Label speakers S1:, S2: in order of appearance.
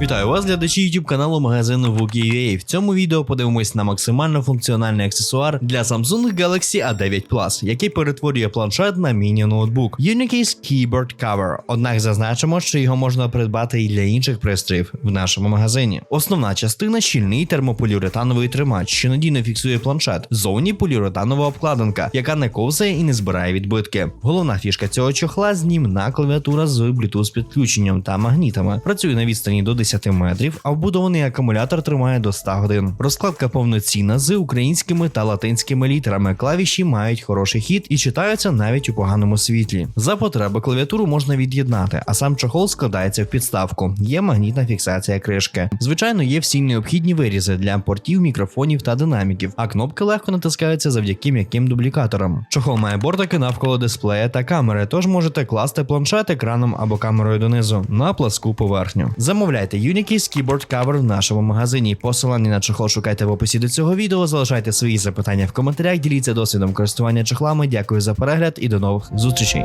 S1: Вітаю вас, глядачі YouTube каналу магазину Vuki.ua. В цьому відео подивимось на максимально функціональний аксесуар для Samsung Galaxy A9 Plus, який перетворює планшет на міні-ноутбук. Unicase Keyboard Cover. Однак зазначимо, що його можна придбати і для інших пристроїв в нашому магазині. Основна частина щільний термополіуретановий тримач, що надійно фіксує планшет. Зовні поліуретанова обкладинка, яка не ковзає і не збирає відбитки. Головна фішка цього чохла знімна клавіатура з Bluetooth підключенням та магнітами. Працює на відстані до 10 метрів, а вбудований акумулятор тримає до 100 годин. Розкладка повноцінна з українськими та латинськими літерами. Клавіші мають хороший хід і читаються навіть у поганому світлі. За потреби клавіатуру можна від'єднати, а сам чохол складається в підставку. Є магнітна фіксація кришки. Звичайно, є всі необхідні вирізи для портів, мікрофонів та динаміків, а кнопки легко натискаються завдяки м'яким дублікаторам. Чохол має бортики навколо дисплея та камери, тож можете класти планшет екраном або камерою донизу на пласку поверхню. Замовляйте Unicase Keyboard Cover в нашому магазині. Посилання на чохол шукайте в описі до цього відео. Залишайте свої запитання в коментарях, діліться досвідом користування чохлами. Дякую за перегляд і до нових зустрічей.